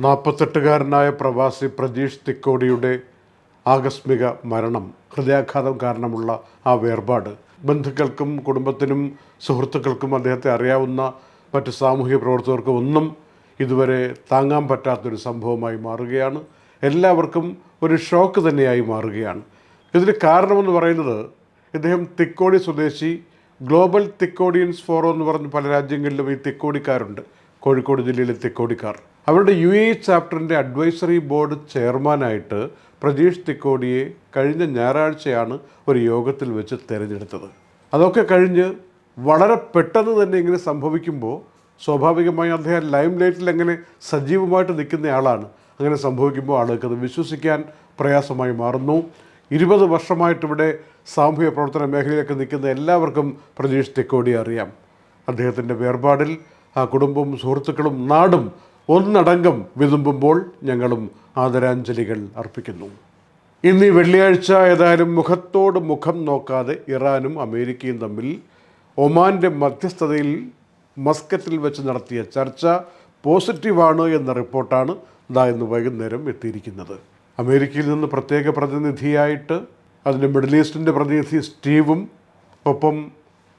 നാൽപ്പത്തെട്ടുകാരനായ പ്രവാസി പ്രജീഷ് തിക്കോടിയുടെ ആകസ്മിക മരണം ഹൃദയാഘാതം കാരണമുള്ള ആ വേർപാട്. ബന്ധുക്കൾക്കും കുടുംബത്തിനും സുഹൃത്തുക്കൾക്കും അദ്ദേഹത്തെ അറിയാവുന്ന മറ്റ് സാമൂഹിക പ്രവർത്തകർക്കും ഒന്നും ഇതുവരെ താങ്ങാൻ പറ്റാത്തൊരു സംഭവമായി മാറുകയാണ്. എല്ലാവർക്കും ഒരു ഷോക്ക് തന്നെയായി മാറുകയാണ്. ഇതിന് കാരണമെന്ന് പറയുന്നത് ഇദ്ദേഹം തിക്കോടി സ്വദേശി ഗ്ലോബൽ തിക്കോഡിയൻസ് ഫോറം എന്ന് പറഞ്ഞ് പല രാജ്യങ്ങളിലും ഈ തിക്കോടിക്കാരുണ്ട്. കോഴിക്കോട് ജില്ലയിലെ തിക്കോടിക്കാർ അവരുടെ യു എ ചാപ്റ്ററിന്റെ അഡ്വൈസറി ബോർഡ് ചെയർമാനായിട്ട് പ്രജീഷ് തിക്കോടിയെ കഴിഞ്ഞ ഞായറാഴ്ചയാണ് ഒരു യോഗത്തിൽ വെച്ച് തിരഞ്ഞെടുത്തത്. അതൊക്കെ കഴിഞ്ഞ് വളരെ പെട്ടെന്ന് തന്നെ ഇങ്ങനെ സംഭവിക്കുമ്പോൾ സ്വാഭാവികമായി അദ്ദേഹം ലൈം ലൈറ്റിൽ എങ്ങനെ സജീവമായിട്ട് നിൽക്കുന്ന ആളാണ്. അങ്ങനെ സംഭവിക്കുമ്പോൾ ആളുകൾക്ക് അത് വിശ്വസിക്കാൻ പ്രയാസമായി മാറുന്നു. ഇരുപത് വർഷമായിട്ടിവിടെ സാമൂഹ്യ പ്രവർത്തന മേഖലയിലേക്ക് നിൽക്കുന്ന എല്ലാവർക്കും പ്രജീഷ് തിക്കോടിയെ അറിയാം. അദ്ദേഹത്തിന്റെ വേർപാടിൽ ആ കുടുംബവും സുഹൃത്തുക്കളും നാടും ഒന്നടങ്കം വിതുമ്പുമ്പോൾ ഞങ്ങളും ആദരാഞ്ജലികൾ അർപ്പിക്കുന്നു. ഇന്ന് ഈ വെള്ളിയാഴ്ച ഏതായാലും മുഖത്തോട് മുഖം നോക്കാതെ ഇറാനും അമേരിക്കയും തമ്മിൽ ഒമാന്റെ മധ്യസ്ഥതയിൽ മസ്കറ്റിൽ വെച്ച് നടത്തിയ ചർച്ച പോസിറ്റീവാണ് എന്ന റിപ്പോർട്ടാണ് ഇതാ ഇന്ന് വൈകുന്നേരം എത്തിയിരിക്കുന്നത്. അമേരിക്കയിൽ നിന്ന് പ്രത്യേക പ്രതിനിധിയായിട്ട് അതിന്റെ മിഡിൽ ഈസ്റ്റിന്റെ പ്രതിനിധി സ്റ്റീവും ഒപ്പം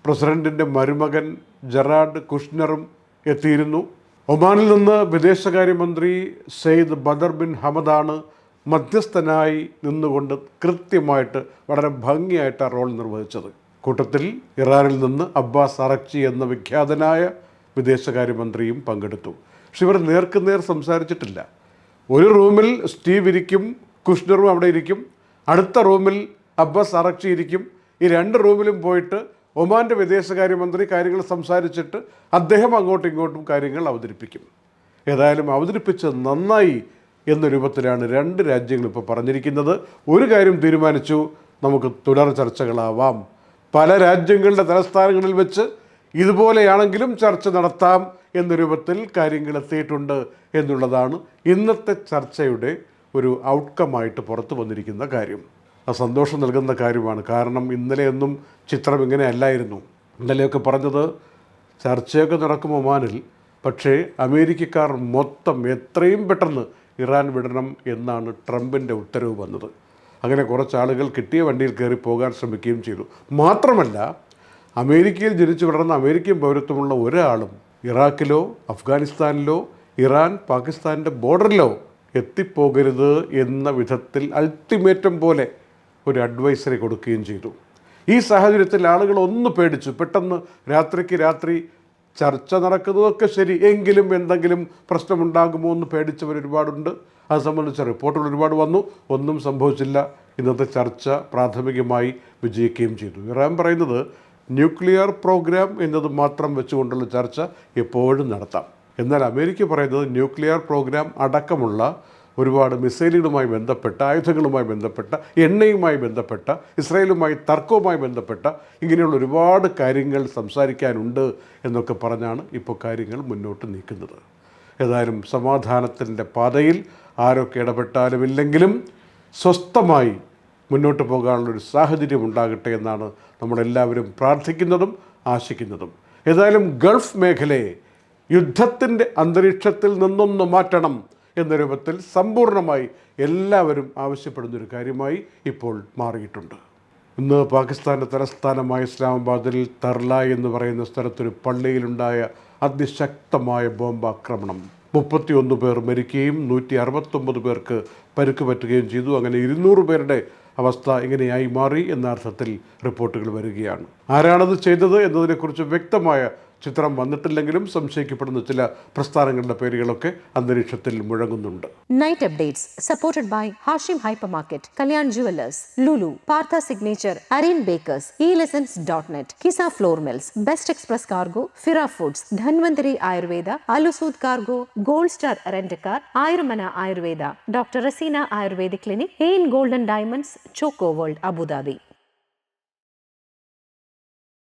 പ്രസിഡന്റിന്റെ മരുമകൻ ജെറാഡ് കുഷ്നറും എത്തിയിരുന്നു. ഒമാനിൽ നിന്ന് വിദേശകാര്യമന്ത്രി സെയ്ദ് ബദർ ബിൻ ഹമദാണ് മധ്യസ്ഥനായി നിന്നുകൊണ്ട് കൃത്യമായിട്ട് വളരെ ഭംഗിയായിട്ട് ആ റോൾ നിർവഹിച്ചത്. കൂട്ടത്തിൽ ഇറാനിൽ നിന്ന് അബ്ബാസ് അറക്ചി എന്ന വിഖ്യാതനായ വിദേശകാര്യമന്ത്രിയും പങ്കെടുത്തു. പക്ഷെ ഇവർ നേർക്കുനേർ സംസാരിച്ചിട്ടില്ല. ഒരു റൂമിൽ സ്റ്റീവ് ഇരിക്കും കുഷ്ണറും അവിടെ ഇരിക്കും. അടുത്ത റൂമിൽ അബ്ബാസ് അറക്ചി ഇരിക്കും. ഈ രണ്ട് റൂമിലും പോയിട്ട് ഒമാന്റെ വിദേശകാര്യമന്ത്രി കാര്യങ്ങൾ സംസാരിച്ചിട്ട് അദ്ദേഹം അങ്ങോട്ടും ഇങ്ങോട്ടും കാര്യങ്ങൾ അവതരിപ്പിക്കും. ഏതായാലും അവതരിപ്പിച്ച് നന്നായി എന്ന രൂപത്തിലാണ് രണ്ട് രാജ്യങ്ങളും ഇപ്പോൾ പറഞ്ഞിരിക്കുന്നത്. ഒരു കാര്യം തീരുമാനിച്ചു. നമുക്ക് തുടർ ചർച്ചകളാവാം. പല രാജ്യങ്ങളുടെ തലസ്ഥാനങ്ങളിൽ വെച്ച് ഇതുപോലെയാണെങ്കിലും ചർച്ച നടത്താം എന്ന രൂപത്തിൽ കാര്യങ്ങൾ എത്തിയിട്ടുണ്ട് എന്നുള്ളതാണ് ഇന്നത്തെ ചർച്ചയുടെ ഒരു ഔട്ട്കമായിട്ട് പുറത്തു വന്നിരിക്കുന്ന കാര്യം. അത് സന്തോഷം നൽകുന്ന കാര്യമാണ്. കാരണം ഇന്നലെയൊന്നും ചിത്രം ഇങ്ങനെ അല്ലായിരുന്നു. ഇന്നലെയൊക്കെ പറഞ്ഞത് ചർച്ചയൊക്കെ നടക്കും ഒമാനിൽ. പക്ഷേ അമേരിക്കക്കാർ മൊത്തം എത്രയും പെട്ടെന്ന് ഇറാൻ വിടണം എന്നാണ് ട്രംപിന്റെ ഉത്തരവ് വന്നത്. അങ്ങനെ കുറച്ച് ആളുകൾ കിട്ടിയ വണ്ടിയിൽ കയറി പോകാൻ ശ്രമിക്കുകയും ചെയ്തു. മാത്രമല്ല അമേരിക്കയിൽ ജനിച്ചു വളർന്ന അമേരിക്കൻ പൗരത്വമുള്ള ഒരാളും ഇറാഖിലോ അഫ്ഗാനിസ്ഥാനിലോ ഇറാൻ പാകിസ്ഥാനിന്റെ ബോർഡറിലോ എത്തിപ്പോകരുത് എന്ന വിധത്തിൽ അൾട്ടിമേറ്റം പോലെ ഒരു അഡ്വൈസറി കൊടുക്കുകയും ചെയ്തു. ഈ സാഹചര്യത്തിൽ ആളുകൾ ഒന്ന് പേടിച്ചു. പെട്ടെന്ന് രാത്രിക്ക് രാത്രി ചർച്ച നടക്കുന്നതൊക്കെ ശരി എങ്കിലും എന്തെങ്കിലും പ്രശ്നമുണ്ടാകുമോ എന്ന് പേടിച്ചവർ ഒരുപാടുണ്ട്. അത് സംബന്ധിച്ച റിപ്പോർട്ടുകൾ ഒരുപാട് വന്നു. ഒന്നും സംഭവിച്ചില്ല. ഇന്നത്തെ ചർച്ച പ്രാഥമികമായി വിജയിക്കുകയും ചെയ്തു. ഇറാൻ പറയുന്നത് ന്യൂക്ലിയർ പ്രോഗ്രാം എന്നത് മാത്രം വെച്ചുകൊണ്ടുള്ള ചർച്ച എപ്പോഴും നടത്താം. എന്നാൽ അമേരിക്ക പറയുന്നത് ന്യൂക്ലിയർ പ്രോഗ്രാം അടക്കമുള്ള ഒരുപാട് മിസൈലുകളുമായി ബന്ധപ്പെട്ട ആയുധങ്ങളുമായി ബന്ധപ്പെട്ട എണ്ണയുമായി ബന്ധപ്പെട്ട ഇസ്രയേലുമായി തർക്കവുമായി ബന്ധപ്പെട്ട ഇങ്ങനെയുള്ള ഒരുപാട് കാര്യങ്ങൾ സംസാരിക്കാനുണ്ട് എന്നൊക്കെ പറഞ്ഞാണ് ഇപ്പോൾ കാര്യങ്ങൾ മുന്നോട്ട് നീക്കുന്നത്. ഏതായാലും സമാധാനത്തിന്റെ പാതയിൽ ആരൊക്കെ ഇടപെട്ടാലും ഇല്ലെങ്കിലും സ്വസ്ഥമായി മുന്നോട്ട് പോകാനുള്ളൊരു സാഹചര്യം ഉണ്ടാകട്ടെ എന്നാണ് നമ്മളെല്ലാവരും പ്രാർത്ഥിക്കുന്നതും ആശിക്കുന്നതും. ഏതായാലും ഗൾഫ് മേഖലയെ യുദ്ധത്തിന്റെ അന്തരീക്ഷത്തിൽ നിന്നൊന്ന് മാറ്റണം. എന്ന രൂപത്തിൽ സമ്പൂർണമായി എല്ലാവരും ആവശ്യപ്പെടുന്നൊരു കാര്യമായി ഇപ്പോൾ മാറിയിട്ടുണ്ട്. ഇന്ന് പാകിസ്ഥാന്റെ തലസ്ഥാനമായ ഇസ്ലാമാബാദിൽ തർല എന്ന് പറയുന്ന സ്ഥലത്തൊരു പള്ളിയിലുണ്ടായ അതിശക്തമായ ബോംബാക്രമണം. മുപ്പത്തിയൊന്ന് പേർ മരിക്കുകയും നൂറ്റി അറുപത്തൊമ്പത് പേർക്ക് പരുക്ക് പറ്റുകയും ചെയ്തു. അങ്ങനെ ഇരുന്നൂറ് പേരുടെ അവസ്ഥ ഇങ്ങനെയായി മാറി എന്ന അർത്ഥത്തിൽ റിപ്പോർട്ടുകൾ വരികയാണ്. ആരാണത് ചെയ്തത് എന്നതിനെക്കുറിച്ച് വ്യക്തമായ ചിത്രം വന്നിട്ടില്ലെങ്കിലും സംശയിക്കപ്പെടുന്ന ചില പ്രസ്ഥാനങ്ങളുടെ പേരുകളൊക്കെ അന്തരീക്ഷത്തിൽ മുഴങ്ങുന്നുണ്ട്. Night updates supported by Hashim hyper market Kalyan jewellers Lulu Partha signature Areen bakers E dot net Kisa flour mills best express cargo Fira foods Dhanwantari Ayurveda Alusood cargo gold star rent car Ayurmana Ayurveda doctor Raseena Ayurveda clinic Ain golden diamonds choco world Abu Dhabi